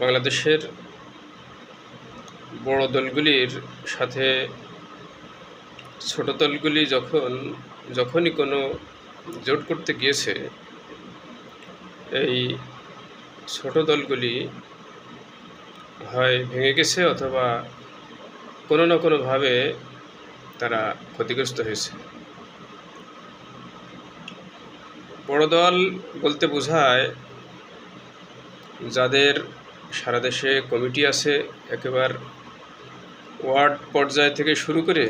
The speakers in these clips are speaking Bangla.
বাংলাদেশের বড় দলগুলির সাথে ছোট দলগুলি যখন, যখনই কোনো জোট করতে গিয়েছে, এই ছোট দলগুলি হয় ভেঙে গেছে অথবা কোনো না কোনোভাবে তারা ক্ষতিগ্রস্ত হয়েছে। বড় দল বলতে বোঝায় যাদের সারা দেশে কমিটি আছে, একেবার ওয়ার্ড পর্যায় থেকে শুরু করে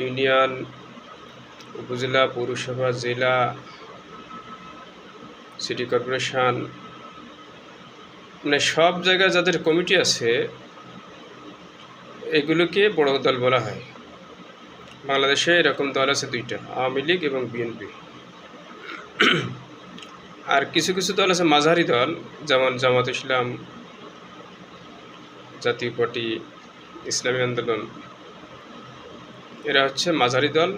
ইউনিয়ন, উপজেলা, পৌরসভা, জেলা, সিটি কর্পোরেশন মানে সব জায়গায় যাদের কমিটি আছে, এগুলোকে বড় দল বলা হয়। বাংলাদেশে এরকম দল আছে দুইটা, আওয়ামী লীগ এবং বিএনপি। আর কিছু কিছু দল আছে মাঝারি দল, যেমন জামাত ইসলাম জাতীয় পার্টি, ইসলামী আন্দোলন, এরা হচ্ছে মাঝারি দল।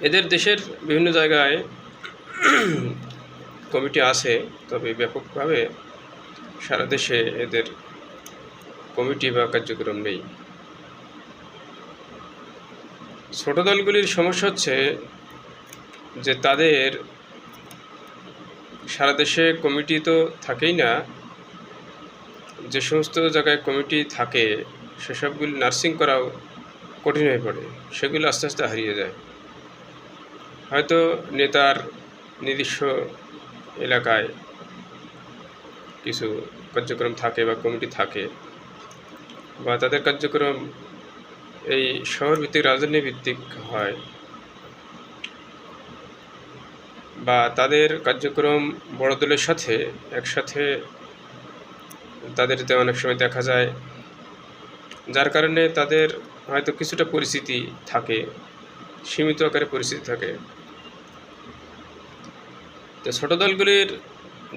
এদের দেশের বিভিন্ন জায়গায় কমিটি আছে, তবে ব্যাপকভাবে সারা দেশে এদের কমিটি বা কার্যক্রম নেই। ছোট দলগুলির সমস্যা হচ্ছে যে তাদের সারা দেশে কমিটি তো থাকেই না যে সমস্ত জায়গায় কমিটি থাকে, সেসবগুলি নার্সিং করাও কঠিন হয়ে পড়ে। সেগুলো আস্তে আস্তে হারিয়ে যায়। হয়তো নেতার নির্দিষ্ট এলাকায় কিছু কার্যক্রম থাকে বা কমিটি থাকে বা তাদের কার্যক্রম এই শহর ভিত্তিক রাজধানী ভিত্তিক হয় বা তাদের কার্যক্রম বড় দলের সাথে একসাথে তাদেরতে অনেক সময় দেখা যায়। যার কারণে তাদের হয়তো কিছুটা পরিস্থিতি থাকে, সীমিত আকারে পরিস্থিতি থাকে। তো ছোটো দলগুলির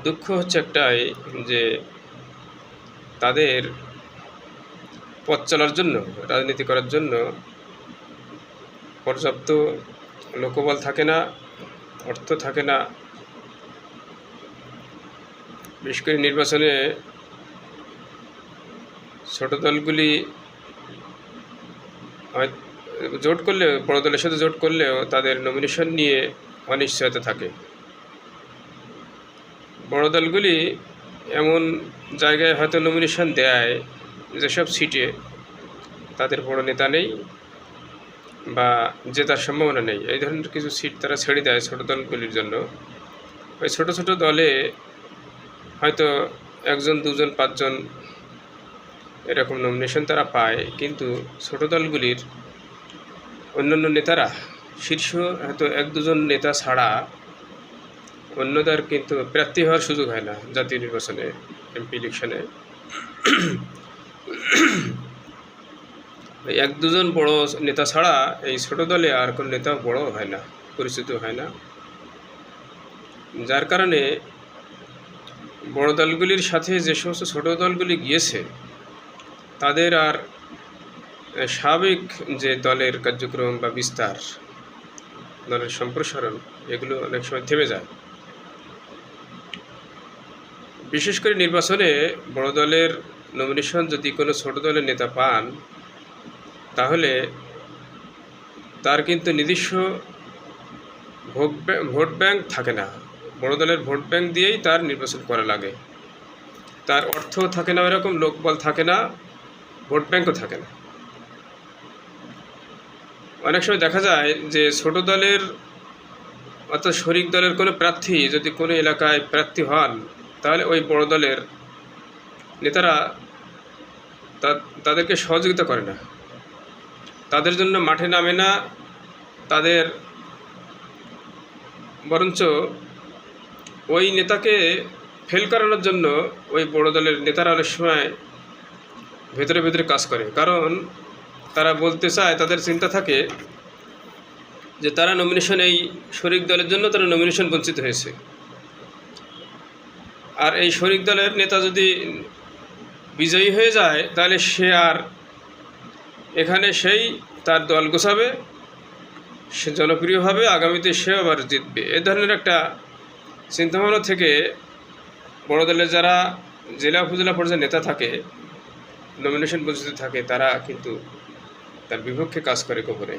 দুঃখ হচ্ছে একটাই যে তাদের পথ চলার জন্য, রাজনীতি করার জন্য পর্যাপ্ত লোকবল থাকে না, অর্থ থাকে না। বিশেষ করে নির্বাচনে ছোট দলগুলি জোট করলেও বড় দলের সাথে জোট করলেও তাদের নমিনেশন নিয়ে অনিশ্চয়তা থাকে। বড় দলগুলি এমন জায়গায় হয়তো নমিনেশন দেয় যেসব সিটে তাদের বড় নেতা নেই বা জেতার সম্ভাবনা নেই। এই ধরনের কিছু সিট তারা ছেড়ে দেয় ছোটো দলগুলির জন্য। ওই ছোটো ছোটো দলে হয়তো একজন, দুজন, পাঁচজন এরকম নমিনেশন তারা পায়, কিন্তু ছোটো দলগুলির অন্যান্য নেতারা শীর্ষ হয়তো এক দুজন নেতা ছাড়া অন্যদের কিন্তু প্রার্থী হওয়ার সুযোগ হয় না জাতীয় নির্বাচনে এমপি ইলেকশনে এক দুজন বড় নেতা ছাড়া এই ছোট দলে আর কোনো নেতা বড় হয় না, পরিচিত হয় না। যার কারণে বড় দলগুলির সাথে যে সমস্ত ছোট দলগুলি গিয়েছে তাদের আর স্বাভাবিক যে দলের কার্যক্রম বা বিস্তার, দলের সম্প্রসারণ, এগুলো অনেক সময় থেমে যায়। বিশেষ করে নির্বাচনে বড় দলের নমিনেশন যদি কোনো ছোট দলের নেতা পান, তাহলে তার কিন্তু নিজস্ব ভোট ভোট ব্যাংক থাকে না। বড় দলের ভোট ব্যাংক দিয়েই তার নির্বাচন করা লাগে। তার অর্থ থাকে না এরকম লোকবল থাকে না। ভোট ব্যাংকও থাকে না। অনেক সময় দেখা যায় যে ছোট দলের অর্থাৎ শরিক দলের কোনো প্রার্থী যদি কোনো এলাকায় প্রার্থী হন, তাহলে ওই বড় দলের নেতারা তাদেরকে সহযোগিতা করে না। তাদের জন্য মাঠে নামে না, তাদের বরঞ্চ ওই নেতাকে ফেল করানোর জন্য ওই বড় দলের নেতারা অনেক সময় ভেতরে ভেতরে কাজ করে। কারণ তারা বলতে চায়, তাদের চিন্তা থাকে যে তারা নমিনেশন এই শরিক দলের জন্য তারা নমিনেশন বঞ্চিত হয়েছে। আর এই শরিক দলের নেতা যদি বিজয়ী হয়ে যায়, তাহলে সে আর এখানে সেই তার দল গোছাবে, সে জনপ্রিয় হবে, আগামীতে সে আবার জিতবে। এ ধরনের একটা চিন্তাভাবনা থেকে বড় দলের যারা জেলা উপজেলা পর্যায়ে নেতা থাকে নমিনেশন পরিচিত থাকে, তারা কিন্তু তার বিপক্ষে কাজ করে গোপনে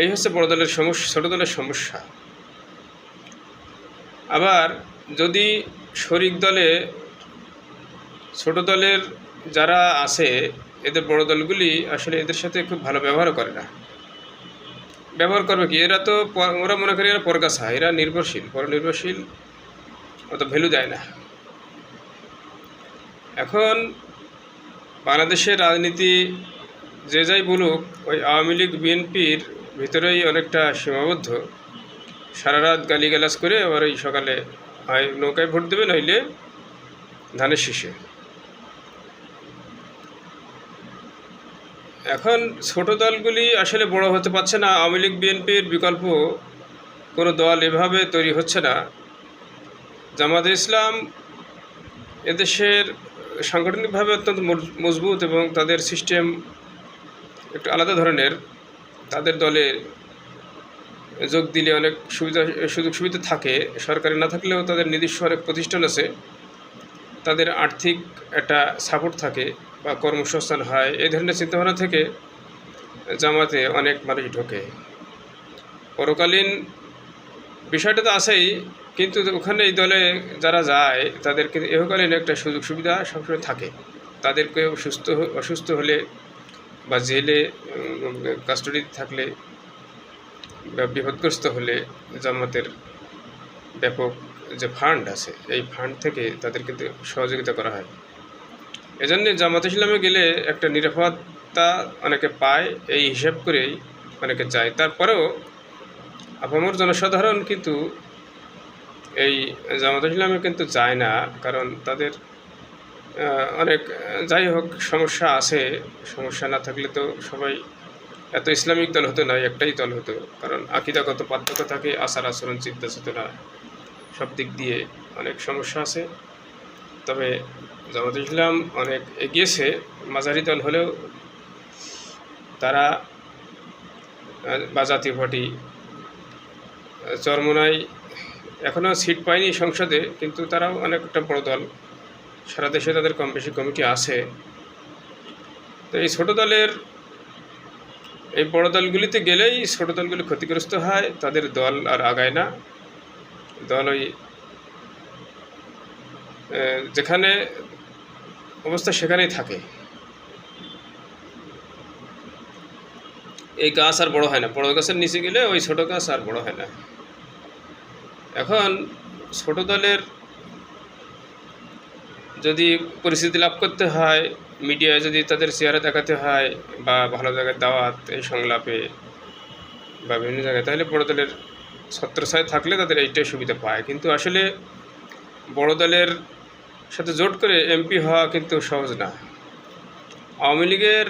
এই হচ্ছে বড় দলের সমস্যা ছোট দলের সমস্যা। আবার যদি শরিক দলে ছোট দলের যারা আছে, এদের বড় দলগুলি আসলে এদের সাথে খুব ভালো ব্যবহার করে না। ব্যবহার করবে কি? এরা তো ওরা মনে করি এরা পরগাছা, এরা নির্ভরশীল। পর নির্ভরশীল অত ভ্যালু দেয় না। এখন বাংলাদেশের রাজনীতি যে যাই বলুক, ওই আওয়ামী লীগ, বিএনপির ভিতরেই অনেকটা সীমাবদ্ধ। সারা রাত গালিগালাজ করে আবার ওই সকালে হয় নৌকায় ভোট দেবে, নইলে ধানের শীষে। এখন ছোট দলগুলি আসলে বড় হতে পারছে না। আওয়ামী লীগ, বিএনপির বিকল্প কোনো দল এভাবে তৈরি হচ্ছে না। জামাতে ইসলাম এদেশের সাংগঠনিকভাবে অত্যন্ত মজ- মজবুত এবং তাদের সিস্টেম একটু আলাদা ধরনের। তাদের দলে যোগ দিলে অনেক সুবিধা, সুযোগ সুবিধা থাকে। সরকারি না থাকলেও তাদের নিজস্ব অনেক প্রতিষ্ঠান আছে। তাদের আর্থিক একটা সাপোর্ট থাকে বা কর্মসংস্থান হয়। এই ধরনের চিন্তাভাবনা থেকে জামাতে অনেক মানুষ ঢোকে। পরকালীন বিষয়টা তো আছেই কিন্তু ওখানে এই দলে যারা যায় তাদের কিন্তু ইহকালীন একটা সুযোগ সুবিধা সবসময় থাকে। তাদেরকে সুস্থ অসুস্থ হলে বা জেলে কাস্টডিতে থাকলে বা বিপদগ্রস্ত হলে জামাতের ব্যাপক যে ফান্ড আছে, এই ফান্ড থেকে তাদের কিন্তু সহযোগিতা করা হয়। এজন্য জামাত ইসলামে গেলে একটা নিরাপত্তা অনেকে পায়, এই হিসাব করেই অনেকে যায়। তারপরেও আপামর জনসাধারণ কিন্তু এই জামাত ইসলামে কিন্তু যায় না, কারণ তাদের অনেক, যাই হোক, সমস্যা আছে। সমস্যা না থাকলে তো সবাই এত ইসলামিক দল হতো না, একটাই দল হতো। কারণ আকিদাগত পার্থক্য থাকে, আচার আচরণ, চিন্তা চেতনা সব দিক দিয়ে অনেক সমস্যা আছে। তবে জামাত ইসলাম অনেক এগিয়েছে, মাঝারি দল হলেও তারা বা জাতীয় পার্টি চরমোনাই এখনও সিট পায়নি সংসদে, কিন্তু তারাও অনেকটা বড় দল। সারা দেশে তাদের কম বেশি কমিটি আছে। তো এই ছোটো দলের, এই বড় দলগুলিতে গেলেই ছোট দলগুলি ক্ষতিগ্রস্ত হয়, তাদের দল আর আগায় না। দল ওই যেখানে অবস্থা সেখানেই থাকে। এই গাছ আর বড় হয় না। বড় গাছের নিচে গেলে ওই ছোট গাছ আর বড় হয় না। এখন ছোট দলের যদি পরিস্থিতি লাভ করতে হয়, মিডিয়ায় যদি তাদের চেহারা দেখাতে হয় বা ভালো জায়গায় দাওয়াত, এই সংলাপে বা বিভিন্ন জায়গায়, তাহলে বড় দলের ছত্রছায় থাকলে তাদের এইটাই সুবিধা পায়। কিন্তু আসলে বড় দলের সাথে জোট করে এমপি হওয়া কিন্তু সহজ না। আওয়ামী লীগের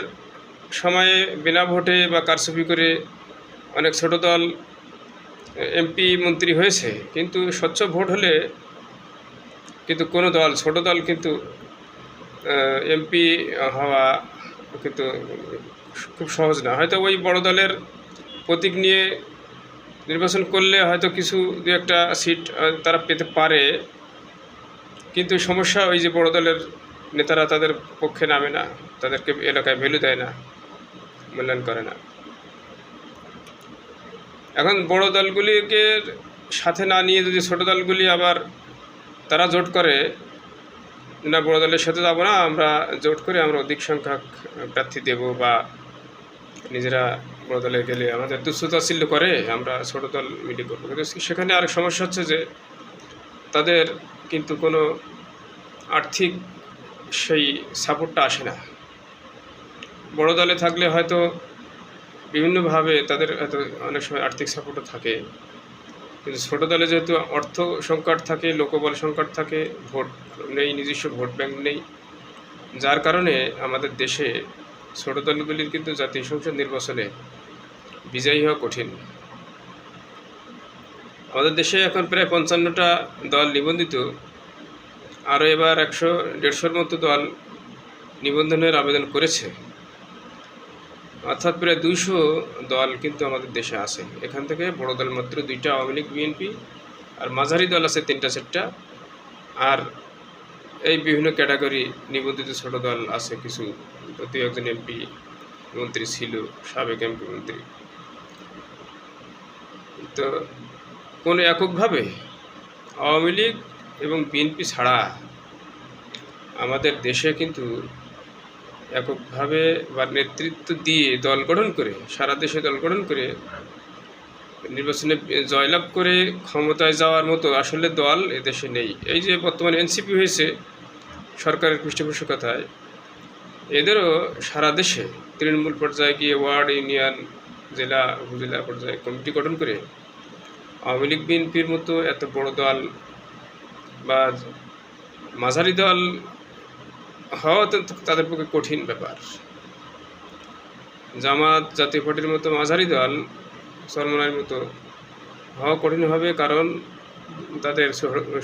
সময়ে বিনা ভোটে বা কারচুপি করে অনেক ছোট দল এমপি মন্ত্রী হয়েছে, কিন্তু স্বচ্ছ ভোট হলে কিন্তু কোনো দল, ছোট দল কিন্তু এমপি হওয়া কিন্তু খুব সহজ না। হয়তো ওই বড় দলের প্রতীক নিয়ে নির্বাচন করলে হয়তো কিছু দু একটা সিট তারা পেতে পারে, কিন্তু সমস্যা ওই যে বড় দলের নেতারা তাদের পক্ষে নামে না, তাদেরকে এলাকায় ভ্যালু দেয় না, মূল্যায়ন করে না। এখন বড় দলগুলিকে সাথে না নিয়ে যদি ছোট দলগুলি আবার তারা জোট করে, না বড় দলের সাথে যাব না, আমরা জোট করে আমরা অধিক সংখ্যক প্রার্থী দেব বা নিজেরা বড় দলে গেলে আমাদের তুচ্ছতাচ্ছিল্য করে, আমরা ছোট দল মিটিং করব। কিন্তু সেখানে আরেক সমস্যা হচ্ছে যে তাদের কিন্তু কোনো আর্থিক সেই সাপোর্টটা আসে না। বড় দলে থাকলে হয়তো বিভিন্নভাবে তাদের অনেক সময় আর্থিক সাপোর্টও থাকে। কিন্তু ছোটো দলে যেহেতু অর্থ সংকট থাকে, লোকবল সংকট থাকে, ভোট নেই, নিজস্ব ভোট ব্যাংক নেই, যার কারণে আমাদের দেশে ছোটো দলগুলির কিন্তু জাতীয় সংসদ নির্বাচনে বিজয়ী হওয়া কঠিন। আমাদের দেশে এখন প্রায় পঞ্চান্নটা দল নিবন্ধিত। আরও এবার একশো দেড়শোর মতো দল নিবন্ধনের আবেদন করেছে। অর্থাৎ প্রায় দুইশো দল কিন্তু আমাদের দেশে আছে। এখান থেকে বড় দল মাত্র দুইটা আওয়ামী লীগ, বিএনপি আর মাঝারি দল আছে তিনটা, চারটা। আর এই বিভিন্ন ক্যাটাগরি নিবন্ধিত ছোট দল আছে কিছু দু একজন এমপি, মন্ত্রী ছিল, সাবেক এমপি মন্ত্রী। তো কোনো এককভাবে আওয়ামী লীগ এবং বিএনপি ছাড়া আমাদের দেশে কিন্তু এককভাবে বা নেতৃত্ব দিয়ে দল গঠন করে, সারা দেশে দল গঠন করে, নির্বাচনে জয়লাভ করে ক্ষমতায় যাওয়ার মতো আসলে দল এদেশে নেই। এই যে বর্তমানে এনসিপি হয়েছে, সরকারের পৃষ্ঠপোষকতায়, এদেরও সারা দেশে তৃণমূল পর্যায়ে গিয়ে ওয়ার্ড ইউনিয়ন, জেলা, উপজেলা পর্যায়ে কমিটি গঠন করে, আওয়ামী লীগ, বিএনপির মতো এত বড় দল বা মাঝারি দল হওয়া তো তাদের পক্ষে কঠিন ব্যাপার। জামাত, জাতীয় পার্টির মতো মাঝারি দল সরমনার মতো, হওয়া কঠিন হবে কারণ তাদের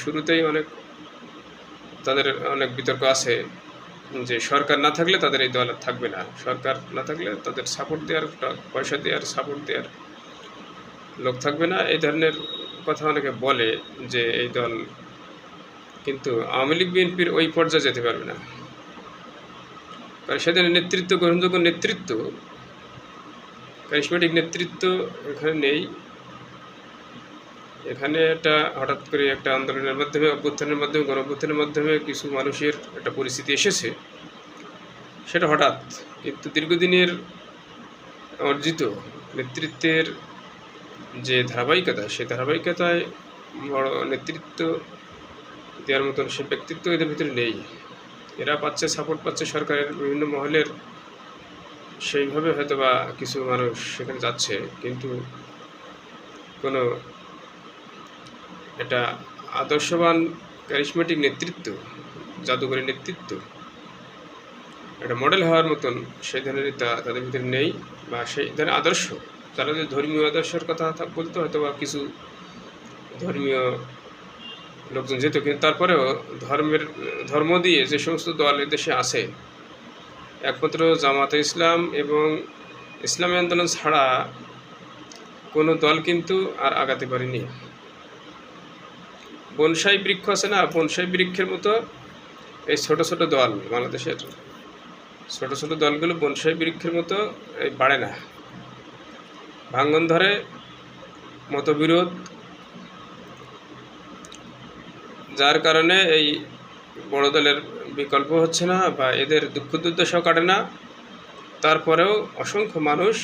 শুরুতেই অনেক তাদের অনেক বিতর্ক আছে যে সরকার না থাকলে তাদের এই দল থাকবে না। সরকার না থাকলে তাদের সাপোর্ট দেওয়ার পয়সা দেওয়ার সাপোর্ট দেওয়ার লোক থাকবে না। এই ধরনের কথা অনেকে বলে যে এই দল কিন্তু আওয়ামী লীগ, বিএনপির ওই পর্যায়ে যেতে পারবে না। কারণ সেদিন নেতৃত্ব গ্রহণযোগ্য নেতৃত্ব কারিশমেটিক নেতৃত্ব এখানে নেই। এখানে একটা হঠাৎ করে একটা আন্দোলনের মাধ্যমে, অভ্যুত্থানের মাধ্যমে গণ অভ্যুত্থানের মাধ্যমে কিছু মানুষের একটা পরিস্থিতি এসেছে। সেটা হঠাৎ, কিন্তু দীর্ঘদিনের অর্জিত নেতৃত্বের যে ধারাবাহিকতা, সেই ধারাবাহিকতায় বড় নেতৃত্ব দেওয়ার মতন সে ব্যক্তিত্ব এদের ভিতরে নেই। এরা পাচ্ছে সাপোর্ট পাচ্ছে সরকারের বিভিন্ন মহলের। সেইভাবে হয়তো বা কিছু মানুষ সেখানে যাচ্ছে, কিন্তু কোনো এটা আদর্শবান ক্যারিসমেটিক নেতৃত্ব জাদুঘরের নেতৃত্ব, একটা মডেল হওয়ার মতন সেই ধরনের নেতা তাদের ভিতরে নেই বা সেই ধরনের আদর্শ। তারা যদি ধর্মীয় আদর্শের কথা বলতো হয়তো বা কিছু ধর্মীয় লোকজন যেত কিন্তু তারপরেও ধর্মের, ধর্ম দিয়ে যে সমস্ত দল এদেশে আছে, একমাত্র জামাতে ইসলাম এবং ইসলামী আন্দোলন ছাড়া কোনো দল কিন্তু আর আগাতে পারেনি। বনসাই বৃক্ষ আছে না? বনসাই বৃক্ষের মতো এই ছোট ছোট দল বাংলাদেশের। ছোট ছোট দলগুলো বনসাই বৃক্ষের মতো এই বাড়ে না। ভাঙ্গন ধরে মতবিরোধ যার কারণে এই বড় দলের বিকল্প হচ্ছে না বা এদের দুঃখ দুর্দশাও কাটে না। তারপরেও অসংখ্য মানুষ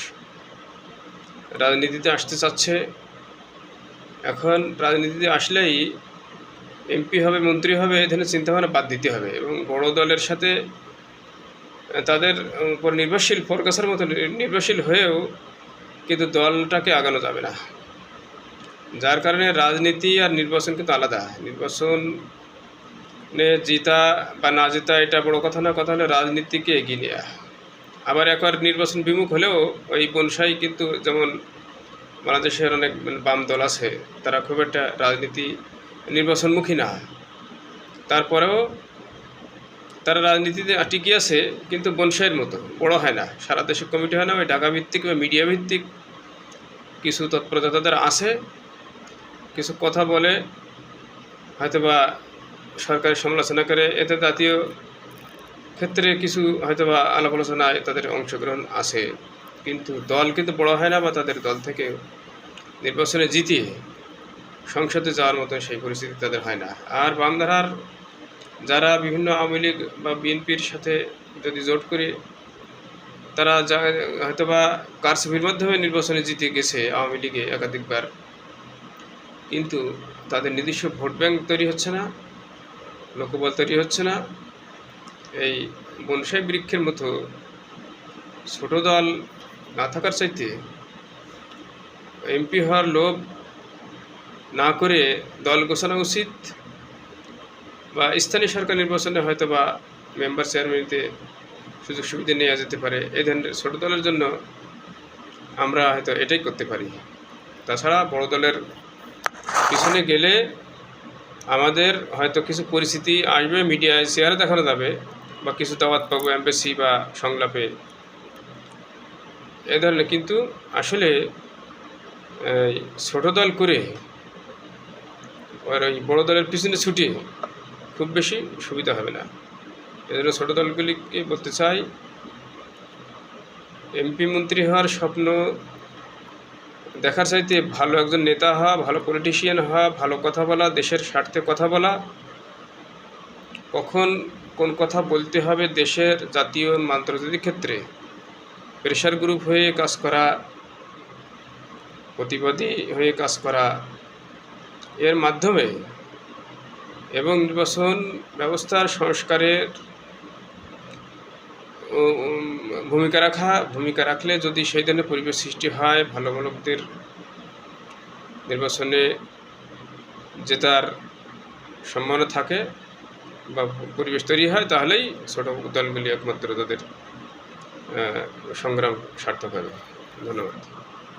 রাজনীতিতে আসতে চাচ্ছে। এখন রাজনীতিতে আসলেই এমপি হবে, মন্ত্রী হবে, এই ধরনের চিন্তাভাবনা বাদ দিতে হবে এবং বড় দলের সাথে তাদের উপর নির্ভরশীল ফোরকাসের মতো নির্ভরশীল হয়েও কিন্তু দলটাকে আগানো যাবে না। যার কারণে রাজনীতি আর নির্বাচন কিন্তু আলাদা। নির্বাচন জিতা বা না জেতা এটা বড় কথা না কথা হলো রাজনীতিকে এগিয়ে নেওয়া আবার একবার নির্বাচন বিমুখ হলেও ওই বনসাই কিন্তু যেমন বাংলাদেশের অনেক মানে বাম দল আছে, তারা খুব একটা রাজনীতি নির্বাচনমুখী না। তারপরেও তারা রাজনীতিতে টিকে আছে, কিন্তু বনসাইয়ের মতো বড় হয় না। সারা দেশে কমিটি হয় না, ওই ঢাকা ভিত্তিক বা মিডিয়া ভিত্তিক কিছু তৎপরতা তাদের আছে। কিছু কথা বলে, হয়তোবা সরকারের সমালোচনা করে। এতে জাতীয় ক্ষেত্রে কিছু হয়তোবা আলাপ আলোচনায় তাদের অংশগ্রহণ আছে। কিন্তু দল কিন্তু বড় হয় না বা তাদের দল থেকে নির্বাচনে জিতিয়ে সংসদে যাওয়ার মতো সেই পরিস্থিতি তাদের হয় না। আর বামধারার যারা বিভিন্ন আওয়ামী লীগ বা বিএনপির সাথে যদি জোট করে, তারা যা হয়তোবা কারসুপির মাধ্যমে নির্বাচনে জিতে গেছে আওয়ামী লীগে একাধিকবার। কিন্তু তাদের নিজস্ব ভোট ব্যাংক তৈরি হচ্ছে না, লোকবল তৈরি হচ্ছে না। এই বনসাই বৃক্ষের মতো ছোট দল না থাকার চাইতে এমপি হওয়ার লোভ না করে দল ঘোষণা উচিত বা স্থানীয় সরকার নির্বাচনে হয়তো বা মেম্বার চেয়ারম্যানিতে সুযোগ সুবিধা নেওয়া যেতে পারে। এই ধরনের ছোটো দলের জন্য আমরা হয়তো এটাই করতে পারি। তাছাড়া বড় দলের পিছনে গেলে আমাদের হয়তো কিছু পরিস্থিতি আসবে মিডিয়ায় শেয়ারে দেখানো যাবে বা কিছু দাওয়াত পাবো এমবেসি বা সংলাপে। এ ধরনের কিন্তু আসলে ছোট দল করে আর ওই বড় দলের পিছনে ছুটে খুব বেশি সুবিধা হবে না। এজন্য ছোটো দলগুলিকে বলতে চাই, এমপি মন্ত্রী হওয়ার স্বপ্ন দেখার চাইতে ভালো একজন নেতা হওয়া, ভালো পলিটিশিয়ান হওয়া, ভালো কথা বলা, দেশের স্বার্থে কথা বলা, কখন কোন কথা বলতে হবে দেশের জাতীয় আন্তর্জাতিক ক্ষেত্রে প্রেশার গ্রুপ হয়ে কাজ করা, প্রতিবাদী হয়ে কাজ করা, এর মাধ্যমে এবং নির্বাচন ব্যবস্থার সংস্কারের ভূমিকা রাখা, ভূমিকা রাখলে যদি সেই ধরনের পরিবেশ সৃষ্টি হয়, ভালো লোকদের নির্বাচনে জেতার সম্ভাবনা থাকে বা পরিবেশ তৈরি হয়, তাহলেই ছোট দলগুলি একমাত্র তাদের সংগ্রাম সার্থক হবে। ধন্যবাদ।